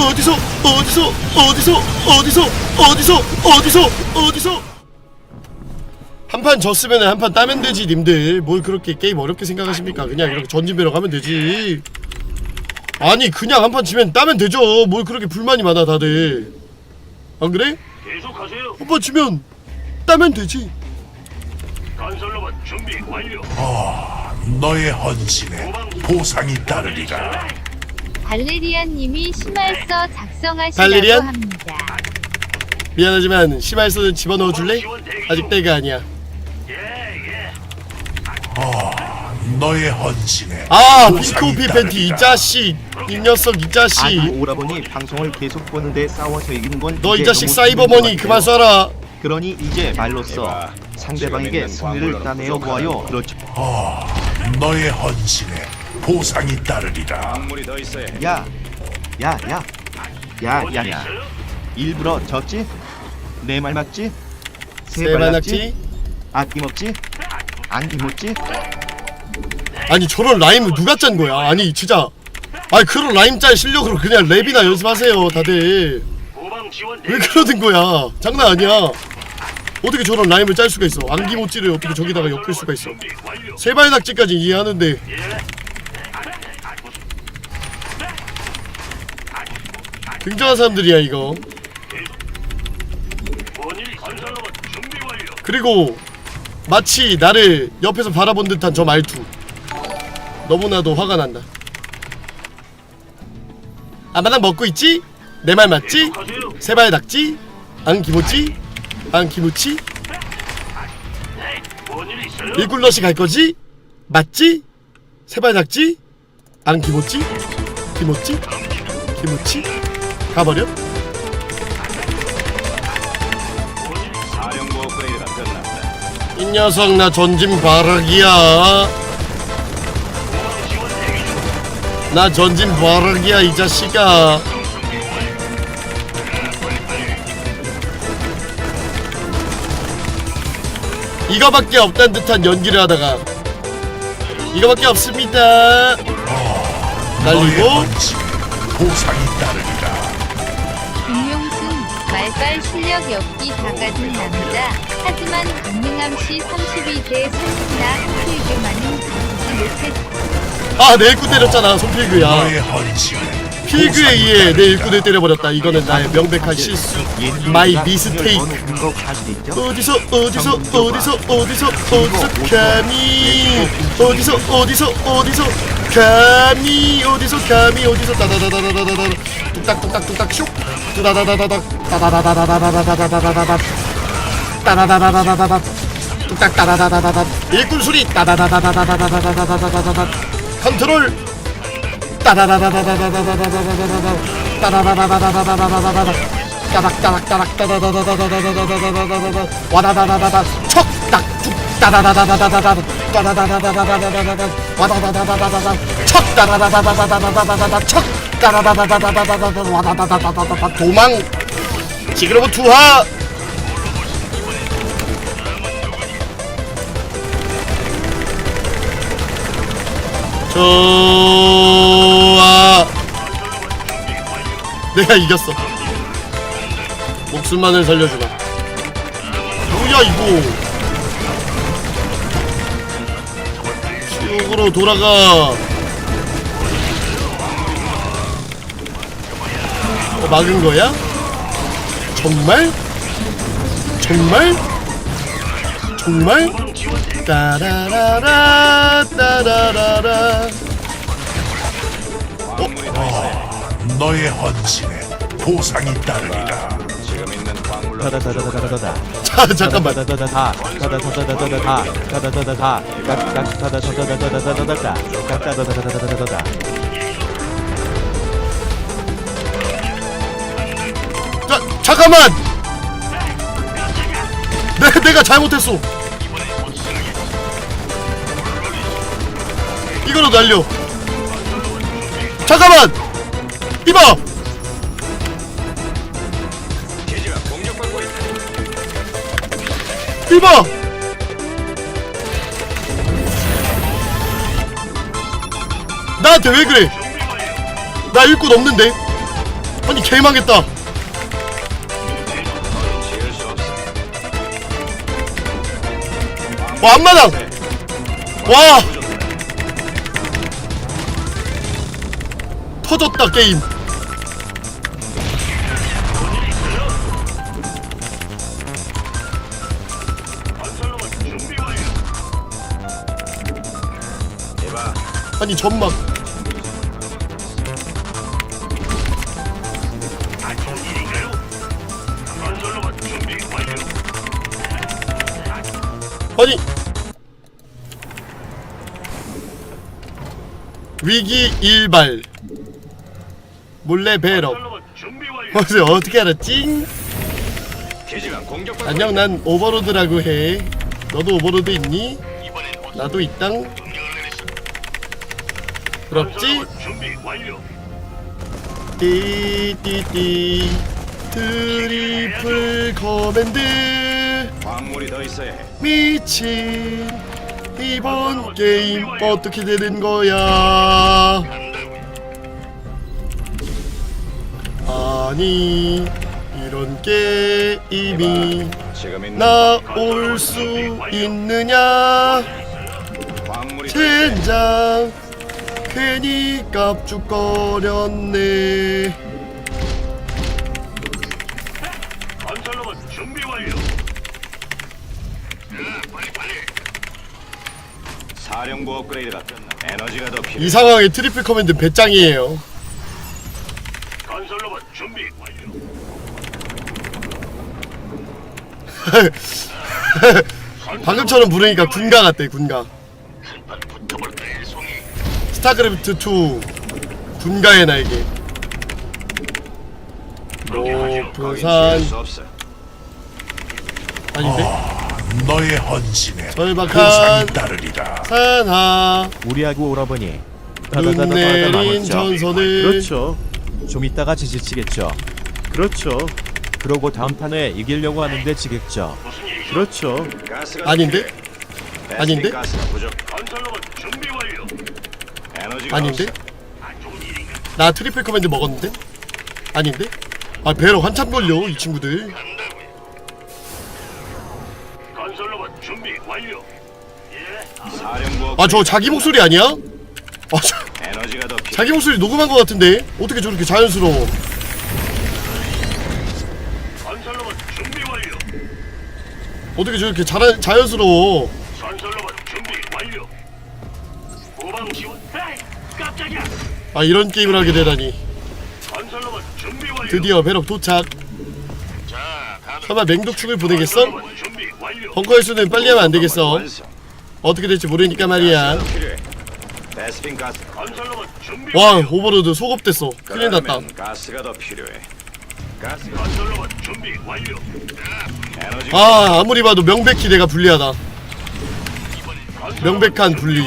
어디서 어디서 어디서 어디서 어디서 어디서 어디서 한 판 졌으면 한 판 따면 되지 님들 뭘 그렇게 게임 어렵게 생각하십니까 그냥 이렇게 전진배로 가면 되지 아니 그냥 한판 지면 따면 되죠 뭘 그렇게 불만이 많아 다들 안 그래? 계속하세요. 한판 지면 따면 되지 건설로봇 준비 완료. 너의 헌신에 보상이 따르리라. 발레리안 님이 심할서 작성하시라고 발레리안? 합니다. 미안하지만 심할서는 집어넣어 줄래? 아직 때가 아니야 예, 예. 너의 헌신에 아 핑크오피 팬티 이. 자식 이 녀석 이 자식 오라버니 방송을 계속 보는데 싸워서 이기는 건 너 이 이제 자식 너무 사이버머니 힘든 것 그만 같아요. 쏴라 그러니 이제 말로써 상대방에게 승리를 따내어 보아요. 그렇죠. 너의 헌신에 보상이 따르리라. 야, 야, 야, 야, 야, 야. 일부러 졌지? 내 말 맞지? 세발 낙지 아낌없지? 안 김없지? 아니 저런 라임을 누가 짠 거야 아니 진짜 아니 그런 라임 짤 실력으로 그냥 랩이나 연습하세요 다들 왜 그러는 거야 장난 아니야 어떻게 저런 라임을 짤 수가 있어 안기모찌를 어떻게 저기다가 엮을 수가 있어. 세발 낙지까지 이해하는데 굉장한 사람들이야 이거. 그리고 마치 나를 옆에서 바라본 듯한 저 말투 너무나도 화가 난다 아마당 먹고 있지? 내 말 맞지? 세발 닭지? 안 기모찌? 안 기모찌? 일굴러시 갈 거지? 맞지? 세발 닭지? 안 기모찌? 기모찌? 기모찌? 가버려? 사령부 업그레이드가 끝났다. 이 녀석 나 전진 중. 나 전진 바락이야 이 자식아 이거밖에 없단 듯한 연기를 하다가 이거밖에 없습니다 너의 날리고 보상이 따르 말빨 실력이 없기 다 가진 남자 하지만 강릉함시 32대 선수나 필교만은 가지 못했어. 아내 일꾼 때렸잖아 손필그야 너의 헌신에 필그에 의해 내 일꾼을 때려버렸다. 이거는 나의 명백한 실수. 마이 미스테이크? 어디서 어디서 어디서 어디서 어디서 감히 어디서 어디서 어디서 감히 어디서 감히 어디서 다다다다다다다 뚝딱 뚝딱 뚝딱 슉. 두다다다다닥 따다다다다다다다다다다다 따다다다다다다다 뚝딱 따다다다다다 일꾼 소리 따다다다다다다다다다다다다. 컨트롤 좋아 내가 이겼어 목숨만을 살려주마 뭐야 이거 지옥으로 돌아가 어, 막은 거야? 정말? 정말? 정말? 따라라라 따라라라 너의 헌신에 보상이 따르리라. 다다다다다다다다 자 잠깐만 다다다다다 다다 다다다다다 다 다다다다 다 다다다다다다다다다 다 다다다다다다다다 자, 잠깐만! 내, 내가 잘못했어. 이거로 날려. 잠깐만! 이봐! 이봐! 나한테 왜 그래? 나 일꾼 없는데? 아니 개망했다. 와 앞마당 와 터졌다 게임 아니 완료. 아니 위기 일발 몰래 배럭. 어제 어떻게 알았지? 안녕 난 오버로드라고 해 너도 오버로드 있니? 나도 있당? 부럽지? 건설로봇 준비 완료. 띠띠띠 트리플 커맨드 광물이 더 있어야 해. 미친 이번 게임 어떻게 되는 거야 아니 이런 게임이 지금 있는 나올 수 있느냐 광물이 더 있어야 해. 젠장 괜히 깝죽거렸네 건설로봇 준비 완료. 빨리 빨리. 사령부 업그레이드가 끝나. 에너지가 더 필요해. 이 상황에 트리플 커맨드 배짱이에요 건설로봇 준비 완료. 방금처럼 부르니까 군가 같대 군가 스타크래프트 2 군가의 날개 높은 산. 아닌데? 너의 헌신에 절박한 보상이 따르리라. 산하 우리하고 오라버니 눈 내린. 전선을 그렇죠 좀 이따가 지지치겠죠 그렇죠 그러고 다음 판에 이기려고 하는데 지겠죠? 그렇죠 아닌데? 아닌데? 가스가 부족. 건설로봇 준비 완료. 아닌데? 일인가? 나 트리플 커맨드 먹었는데? 아닌데? 아 배로 한참 걸려 이 친구들 건설로봇 준비 완료. 예. 사령부 아 저 자기 목소리 아니야? 아 저, 에너지가 더 필요. 자기 목소리 녹음한 것 같은데 어떻게 저렇게 자연스러워 건설로봇 준비 완료. 어떻게 저렇게 자, 자연스러워 아 이런 게임을 하게 되다니 건설로봇 준비 완료. 드디어 배럭 도착 자. 설마 맹독충을 보내겠어? 건설로봇 준비 완료. 벙커의 수는 빨리 하면 안 되겠어. 어떻게 될지 모르니까 말이야 가스가 필요해. 베스핀 가스. 건설로봇 준비 와 완료. 오버로드 속업됐어 큰일 났다 그러면 가스가 더 필요해. 가스 건설로봇 준비 완료. 에너지 아 아무리 봐도 명백히 내가 불리하다 명백한 분리.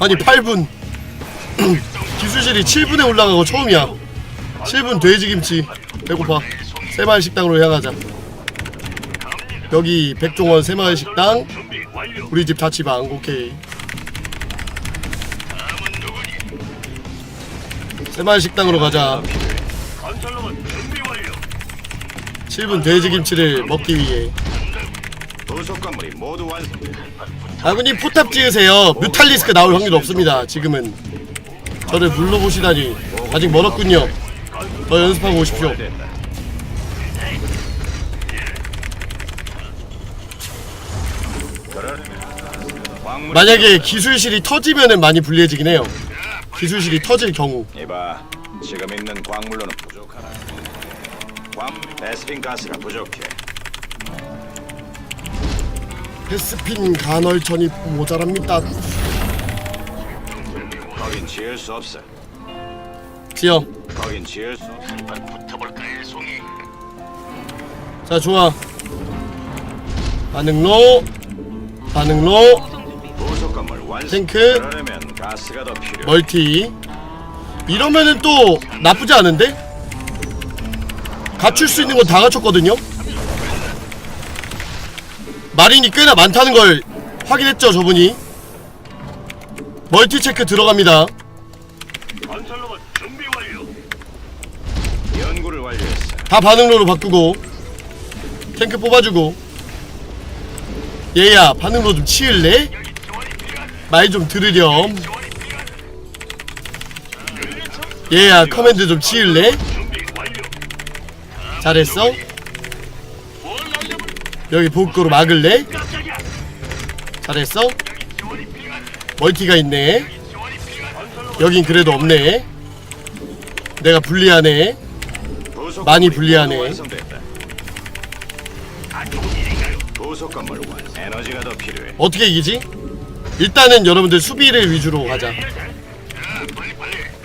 아니 완료. 8분 기술실이 7분에 올라가고 처음이야 7분 돼지김치 배고파 새마을 식당으로 향하자 여기 백종원 새마을 식당. 우리 집 자취방 오케이? 새마을 식당으로 가자 건설로봇 준비 완료. 7분 돼지김치를 먹기 위해 부속 건물이 모두 완성. 아군님 포탑 지으세요. 뮤탈리스크 나올 확률 없습니다. 지금은. 저를 물러보시다니. 아직 멀었군요. 더 연습하고 오십시오. 만약에 기술실이 터지면은 많이 불리해지긴 해요. 기술실이 터질 경우. 이봐, 지금 있는 광물로는 부족하다. 광 베스핀 가스가 부족해. 베스핀 간헐천이 모자랍니다 거긴 지을 수 없어. 지영 거긴 지을 수 없어. 한판 붙어볼까 일송이. 자 좋아 반응로 반응로 부속 건물 완성. 탱크. 그러려면 가스가 더 필요해. 멀티 이러면은 또 나쁘지 않은데? 갖출 수 있는 건 다 갖췄거든요? 마린이 꽤나 많다는 걸 확인했죠 저분이 멀티 체크 들어갑니다. 연구를 완료했어. 다 반응로로 바꾸고 탱크 뽑아주고 얘야 반응로 좀 치울래? 말좀 들으렴 얘야 커맨드 좀 치울래? 잘했어? 여기 복구로 막을래? 잘했어? 멀티가 있네 여긴 그래도 없네 내가 불리하네 많이 불리하네. 어떻게 이기지? 일단은 여러분들 수비를 위주로 가자.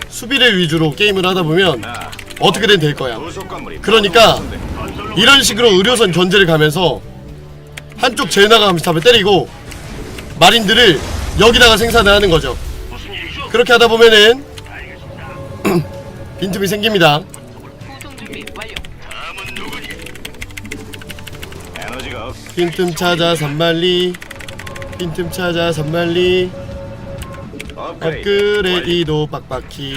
수비를 위주로 게임을 하다 보면 아, 어떻게든 될 거야. 부속 건물이 그러니까. 이런 식으로 의료선 견제를 가면서 한쪽 제나가면서 답을 때리고 마린들을 여기다가 생산을 하는 거죠. 그렇게 하다 보면은 빈틈이 생깁니다. 에너지가 없. 빈틈 찾아 산말리 빈틈 찾아 산말리 업그레이드. 업그레이도 빡빡히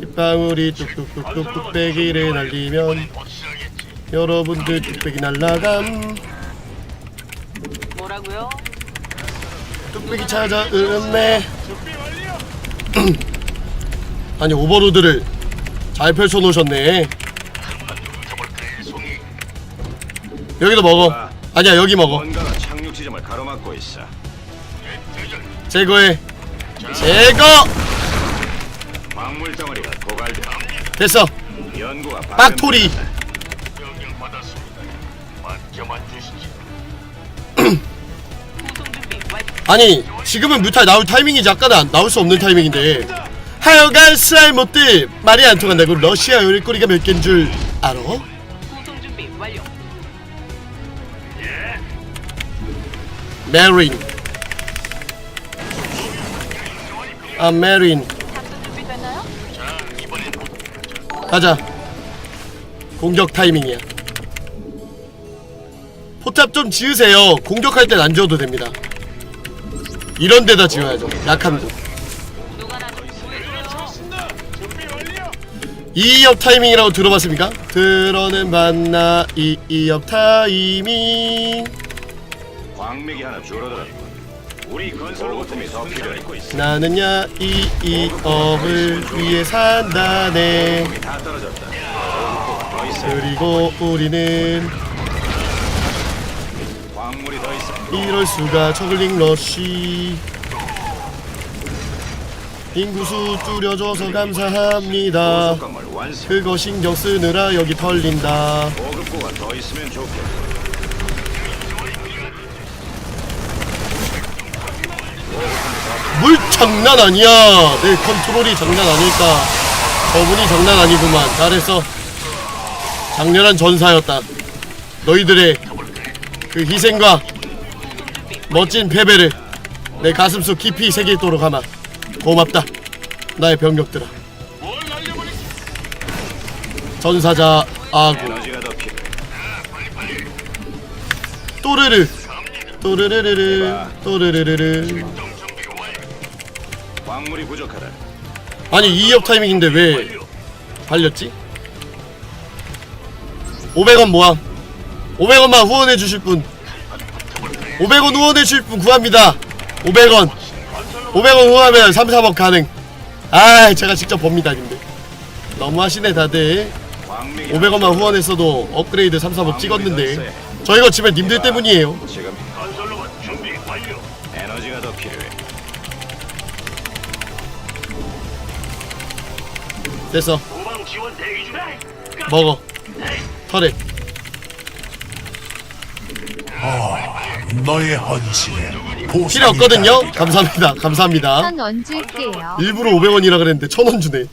빗방울이 뚝뚝뚝뚝 뚝배기를 날리면 여러분들 뚝배기 날라감. 뭐라고요? 뚝배기 찾아 음메 아니 오버로드를 잘 펼쳐 놓으셨네. 여기도 먹어. 아니야 여기 먹어. 뭔가가 착륙 지점을 가로막고 있어. 제거해. 제거! 광물 덩어리가 고갈돼. 됐어. 연구가 빡토리. 구성 아니 지금은 뮤탈 나올 타이밍이지. 아까는 안- 나올 수 없는 타이밍인데. 하여간 쌀못들 말이 안 통한다고 러시아 요리거리가 몇 개인 줄 알아? 구성 준비 완료. 메린. 아 메린? 가자. 공격 타이밍이야. 포탑 좀 지으세요. 공격할 땐 안 지어도 됩니다 이런 데다 지어야죠 약한. 2업 타이밍이라고 들어봤습니까? 들어는 봤나 2업 타이밍 광맥이 하나 줄어들었고. 우리 건설 로봇이 더 필요해. 나는야 이 2업을 위해 산다네 다 떨어졌다. 그리고 우리는 이럴 수가 저글링 러쉬. 인구수 줄여줘서 감사합니다. 그거 신경 쓰느라 여기 털린다. 물 장난 아니야. 내 컨트롤이 장난 아닐까. 저분이 장난 아니구만. 잘했어 장렬한 전사였다. 너희들의 그 희생과 멋진 패배를 내 가슴속 깊이 새기도록 하마 고맙다 나의 병력들아 전사자 아구. 또르르 또르르르르 또르르르르 광물이 부족하다. 아니 2업 타이밍인데 왜 발렸지? 500원 모함 500원만 후원해 주실 분 500원 후원해 주실 분 구합니다. 500원. 500원 후원하면 3, 4번 가능. 아 제가 직접 봅니다 근데. 너무하시네 다들. 광맥이 500원만 후원했어도 업그레이드 3, 4번 찍었는데. 저 이거 지금 님들 때문이에요. 지금 에너지가 더 필요해. 됐어. 먹어. 털에 너의 헌신에 보상이 필요 없거든요 따르리라. 감사합니다 감사합니다 얹을게요. 일부러 500원이라 그랬는데 1000원 주네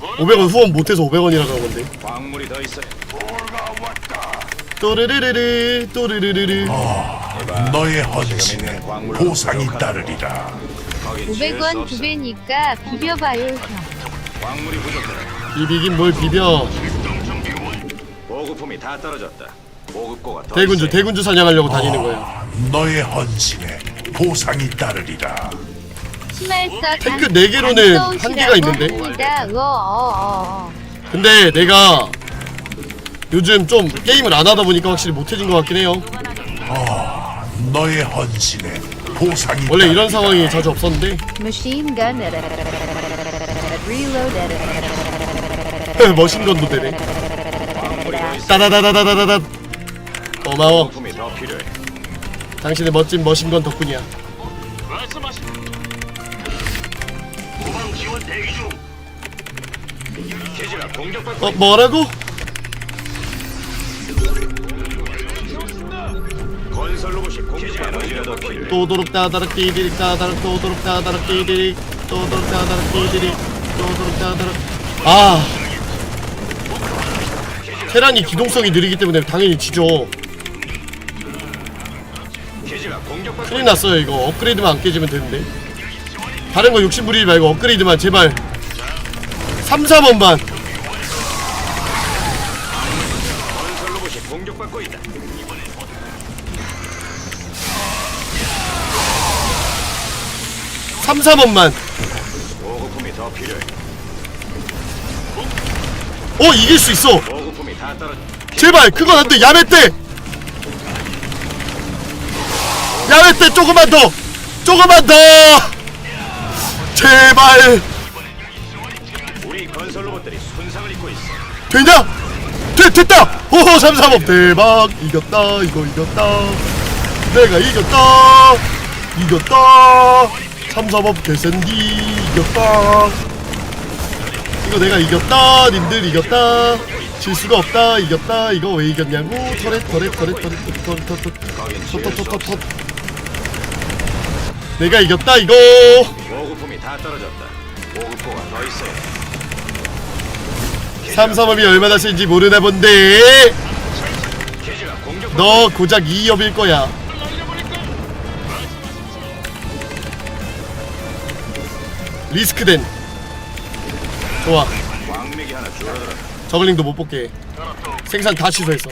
500원 후원 못해서 500원이라 그런 건데 광물이 더 있어. 또르르르르 또르르르르 너의 헌신에 보상이 따르리라. 거긴 지을 수 500원 없어. 두 배니까 비벼봐요 형. 광물이. 비비긴 뭘 비벼 보급품이 다 떨어졌다. 더 대군주 있어야 대군주 사냥하려고 다니는 거예요. 너의 헌신에 보상이 따르리라. 탱크 네 개로는 한계가 있는데? 어, 근데 내가 요즘 좀 게임을 안 하다 보니까 확실히 못해진 것 같긴 해요. 너의 헌신에 보상이 원래 이런 따르리라. 상황이 자주 없었는데? 머신건도 되네. 따다다다다다다 고마워 부품이 더 필요해. 당신의 멋진 머신건 덕분이야 기지가 공격받고 어 뭐라고? 건설 로봇이 공격 에너지가 더 필요해. 또도록 따다락 띠디릭 따다락 또도록 따다락 띠디릭 또도록 따다락 띠디릭 또도록 따다락 아 테란이 기동성이 느리기 때문에 당연히 지죠 큰일 났어요 이거 업그레이드만 안 깨지면 되는데 다른 거 욕심 부리지 말고 업그레이드만 제발 3, 4번만 건설 로봇이 공격받고 있다. 3, 4번만 보급품이 더 필요해. 어 이길 수 있어. 제발 그건 안돼 야매 때 때 조금만 더 조금만 더 제발 우리 건설 로봇들이 손상을 입고 있어. 되냐? 돼, 됐다! 호호 3, 3업 대박 이겼다 이거 이겼다 내가 이겼다 이겼다 3, 3업 개센디 이겼다 이거 내가 이겼다 님들 이겼다 질 수가 없다 이겼다 이거 왜 이겼냐고 터렛 터렛 터렛 터렛 터렛 터렛 터렛 터렛 터렛 터렛 내가 이겼다 이거 보급품이 다 떨어졌다. 보급고가 더 있어야 3, 3업이 얼마나 센지 모르나 본데 기지가 공격. 너 고작 2업일 거야. 리스크된. 좋아. 광맥이 하나 줄어들어. 저글링도 못 뽑게. 해. 생산 다 취소했어.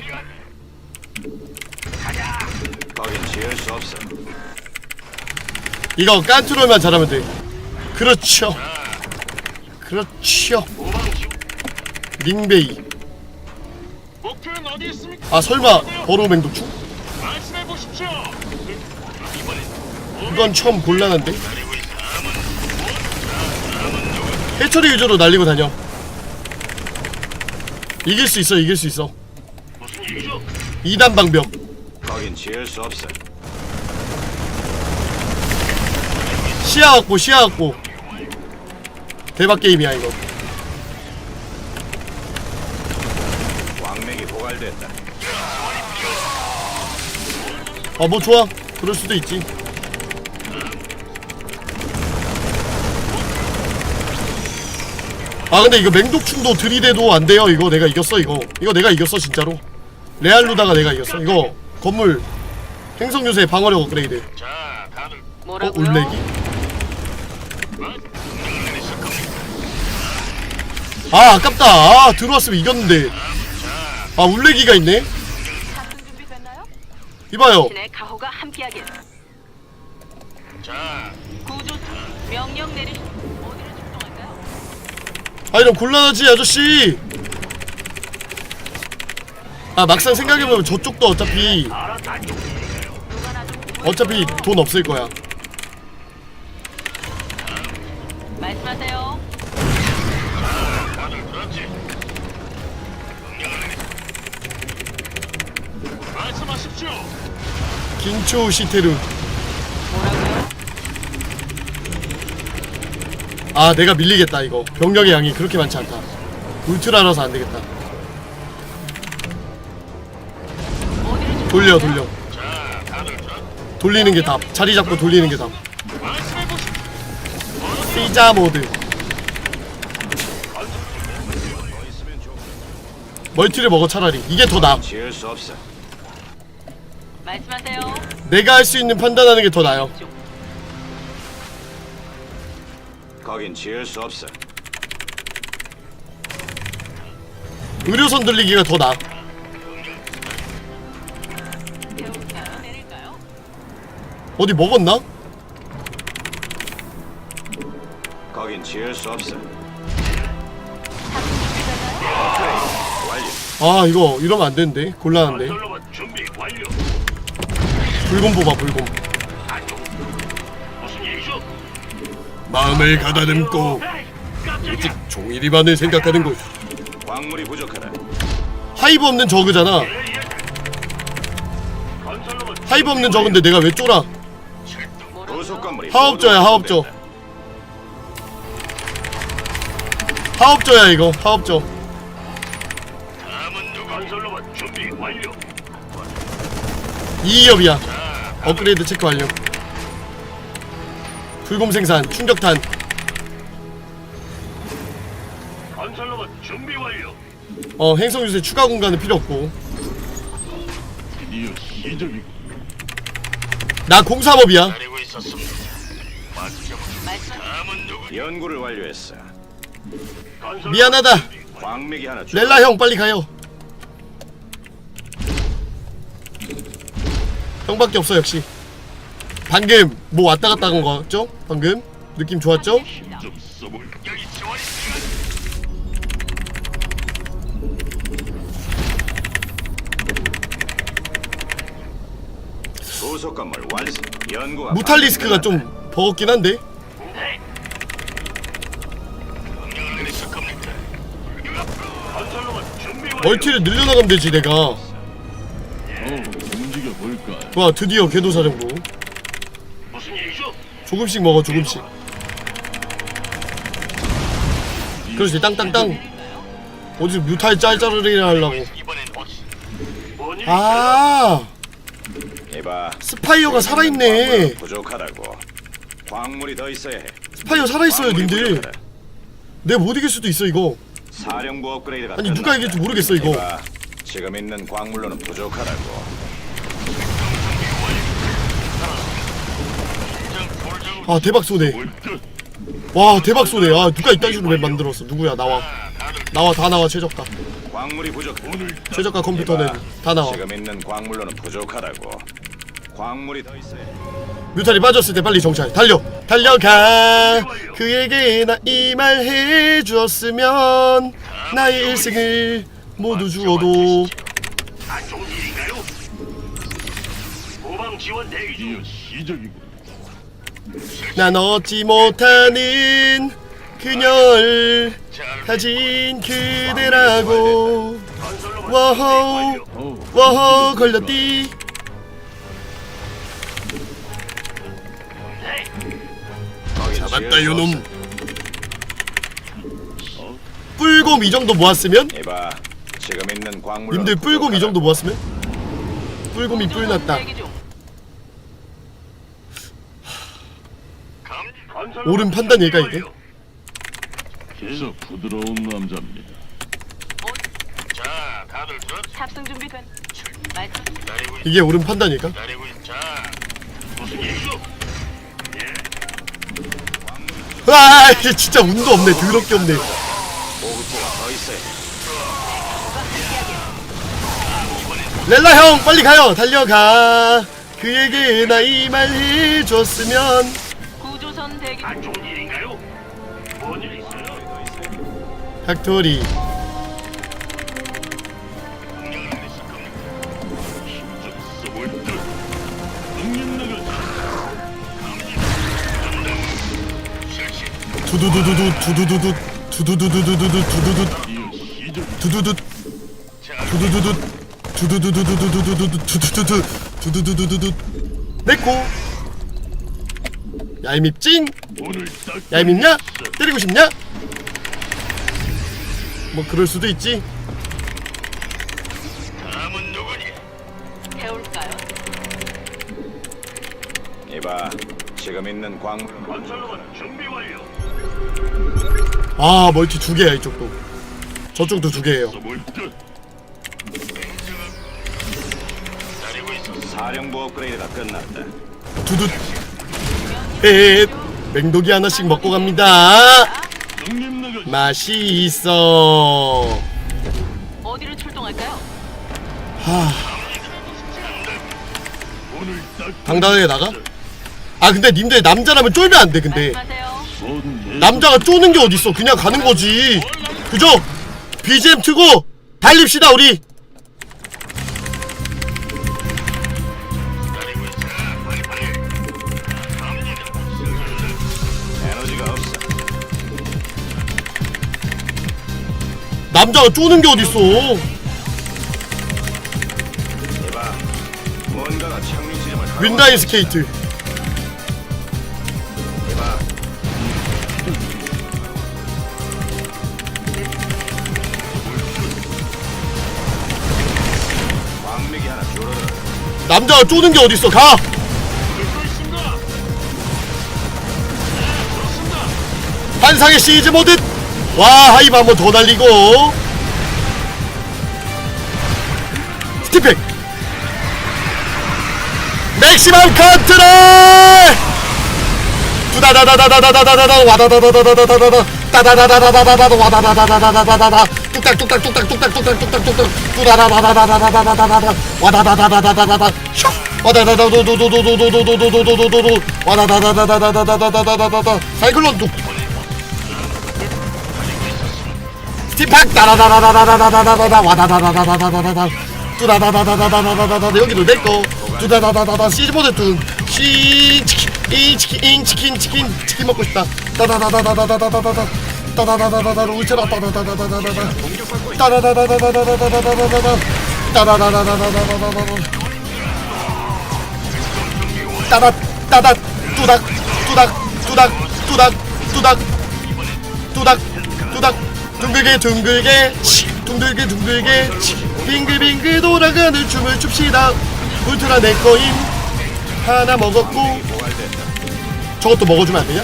거긴 지을 수 없어. 이거 깐트롤만 잘하면 돼. 그렇죠. 그렇죠. 링베이. 아 설마 버로우 맹독충? 그건 처음 곤란한데. 해처리 위주로 날리고 다녀. 이길 수 있어, 이길 수 있어. 2단 방벽. 거긴 지을 수 없어. 시야 확보 시야 확보 대박 게임이야 이거. 광맥이 고갈됐다. 아 뭐 좋아. 그럴 수도 있지. 아 근데 이거 맹독충도 들이대도 안 돼요 이거. 내가 이겼어 이거. 이거 내가 이겼어 진짜로. 레알루다가 내가 이겼어. 이거 건물 행성 요새 방어력 업그레이드. 자, 다들 어 뭐라고요? 울레기 아 아깝다 아 들어왔으면 이겼는데 아 울레기가 있네? 이봐요 신의 가호가 함께하길. 자, 구조사 명령 내리. 어디로 출동할까요? 아 이런 곤란하지 아저씨 아 막상 생각해보면 저쪽도 어차피 어차피 돈 없을 거야 말씀하세요. 다들 그렇지. 말씀하십시오. 긴초 시테르? 아 내가 밀리겠다 이거 병력의 양이 그렇게 많지 않다 울트라라서 안 되겠다 어디로 돌려 돌려. 돌리는 게 답 자리 잡고 돌리는 게답 말씀해 보십시오. 피자 모드 멀티를 먹어 차라리 이게 더 나아. 말씀하세요. 내가 할 수 있는 판단하는 게 더 나아요 거긴 지을 수 없어. 의료선 돌리기가 더 나아 배울까요? 내릴까요? 어디 먹었나? 지을 수 없어. 아 이거 이러면 안 되는데 곤란한데. 불곰 뽑아 불곰 무슨 일이죠? 마음을 가다듬고. 일찍 종일이만을 생각하는 곳 광물이 부족하다. 하이브 없는 저그잖아 건설로봇 하이브 없는 저그인데 내가 왜 쫄아 부속 건물이 하업저야, 하업저. 하업저야 이거 하업저 다음은 누구? 건설로봇 준비 완료. 2기업이야 업그레이드 체크 완료 불곰 생산 충격탄 건설로봇 준비 완료. 어 행성 유세 추가 공간은 필요 없고 드디어 시작이 나 공사업이야 기다리고 있었습니다. 맞죠? 다음은 누구? 연구를 완료했어. 건설로봇 미안하다 광맥이 하나 줄. 렐라 형 빨리 가요 형밖에 없어 역시 방금 뭐 왔다 갔다 한거 같죠? 방금 느낌 좋았죠? 무탈리스크가 좀 버겁긴 한데 멀티를 늘려나가면 되지 내가 와 드디어 궤도사령부 무슨 일이죠? 조금씩 먹어 조금씩 그렇지 땅땅땅 어디서 뮤탈 짤짤을 하려고 이번엔 어찌? 뭔 일? 아 이봐. 스파이어가 살아있네 부족하다고. 광물이 더 있어야 해. 스파이어 살아있어요 광물이 님들 부족하다. 내가 못 이길 수도 있어 이거 사령부 업그레이드가 아니 누가 이길지 모르겠어 이거 이봐, 지금 있는 광물로는 부족하다고. 아 대박 쏘네 듯. 와 대박 쏘네 아 누가 이딴 식으로 맵 만들었어 누구야 나와 나와 다 나와 최저가 광물이 부족. 최저가 컴퓨터는 다 나와 지금 있는 광물로는 부족하다고. 광물이 더 있어야 해. 뮤탈이 빠졌을 때 빨리 정찰 달려 달려가 그에게 나 이 말 해주었으면 나의 일생을 모두 주어도 안 좋은 일인가요? 지원 대기 중. 시작이고. 난 얻지 못하는 그녀를 가진 그대라고. 워호 워호 걸렸디. 잡았다 요놈. 뿔곰 이 정도 모았으면. 님들 뿔곰 이 정도 모았으면? 뿔곰이 뿔났다 대기 중. 옳은 판단일까 이게? 계속 부드러운 남자입니다. 자, 다들? 탑승 준비된. 말씀. 기다리고 있, 이게 옳은 판단일까? 기다리고 있. 자, 무슨 일이죠? 와 이게 진짜 운도 없네 더럽게 없네. 렐라 형 빨리 가요 달려가 그에게 나 이 말 해줬으면 대기 중. 안 좋은 일인가요? 뭔 일 있어요? 팩토리. 두두두두두 두두두두 두두두두두두 두두두. 두두두 두두두두 두두두두두두두두두 두두두두 두두두두두두 내코 얄밉찡 얄밉냐 때리고 싶냐 뭐 그럴 수도 있지 다음은 누구니? 태울까요? 이봐, 지금 있는 광물. 건설로만 준비 완료. 아 멀티 두 개야 이쪽도 저쪽도 두 개예요 써볼 듯. 기다리고 있어. 사령부 업그레이드가 끝났다. 두두 에 맹독이 하나씩 먹고 갑니다. 맛이 있어 어디로 출동할까요? 딱 당당하게 나가? 아 근데 님들 남자라면 쫄면 안 돼 근데 말씀하세요. 남자가 쪼는 게 어딨어 그냥 가는 거지 그죠? BGM 트고 달립시다 우리 남자가 쪼는 게 어딨어? 윈다인 스케이트. 남자가 쪼는 게 어딨어? 가! 환상의 시즈 모드 와 하이브 한번 더 날리고. 스티팩 맥시멈 컨트롤! 두다다다다다다다다다 와다다다다다다다다 따다다다다다다다 와다다다다다다다다 뚝딱 뚝딱 뚝딱 뚝딱 뚝딱 뚝딱 뚝딱. 두다다다다다다다다다다 와다다다다다다다다 슉 와다다다도도도도도도도도도도도도도 와다다다다다다다다다다다다. 사이클론 뚝 스티팍 뚜닥 둥글게 둥글게 치, 둥글게 둥글게 치, 빙글빙글 돌아가는 춤을 춥시다. 울트라 내 거임. 하나 먹었고. 저것도 먹어주면 안 되냐?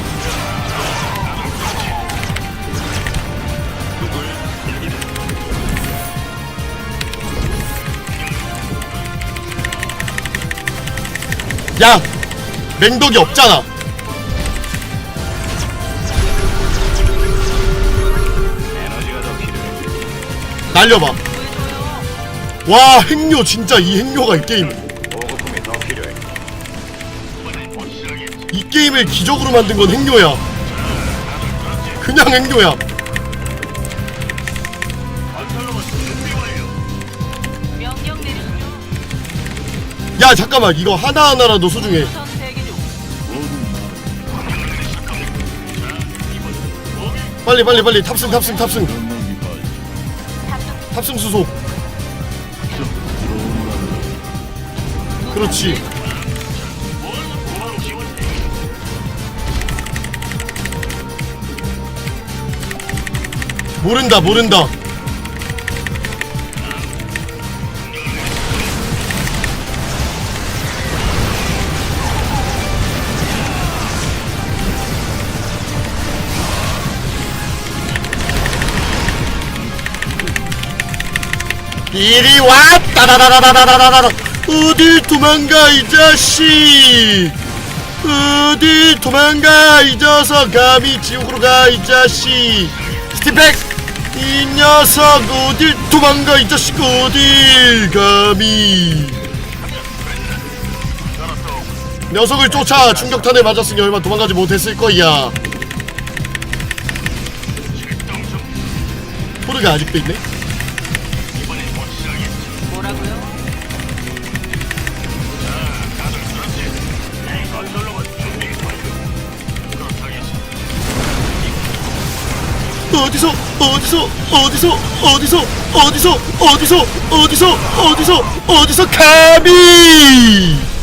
야! 맹독이 없잖아 날려봐 와 행료 진짜 이 행료가 이 게임. 이 게임을 기적으로 만든 건 행료야 그냥 행료야. 야 잠깐만 이거 하나하나라도 소중해. 빨리 빨리 빨리 탑승 탑승 탑승 탑승 수속 그렇지. 모른다 모른다 이리 와! 따다다다다다다다다 어딜 도망가 이 자식! 어딜 도망가 이 녀석! 감히 지옥으로 가 이 자식! 스티팩 이 녀석 어딜 도망가 이 자식! 어딜 감히! 녀석을 쫓아 충격탄에 맞았으니 얼마 도망가지 못했을 거야. 포르가 아직도 있네 어디서 어디서 어디서 어디서 어디서 어디서 어디서 어디서 어디서 감히